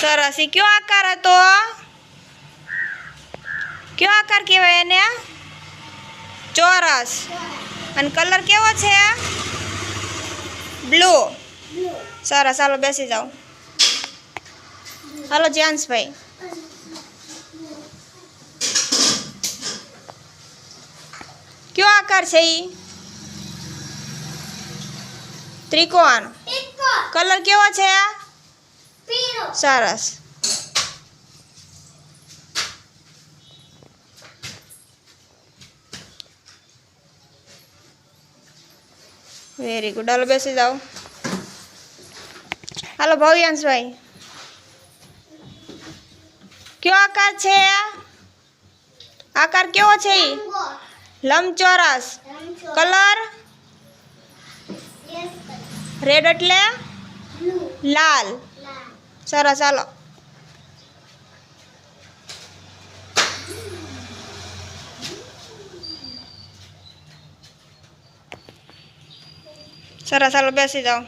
સરસ. એ કયો આકાર હતો? કયો આકાર કહેવાય એને? ચોરસ. અને કલર કેવો છે? બ્લુ. સરસ. હાલો બેસી જાઓ. હાલો જ્યાંશભાઈ. કયો આકાર છે ઈ? ત્રિકોણ. કલર કેવો છે? સરસ વેરી ગુડ હાલો બેસી જાઓ. હાલો ભવ્યાંશભાઈ કયો આકાર છે આકાર કેવો છે લંબચોરસ. કલર? રેડ એટલે? લાલ. સરસ ચાલો સરસ ચાલો બેસી જાઓ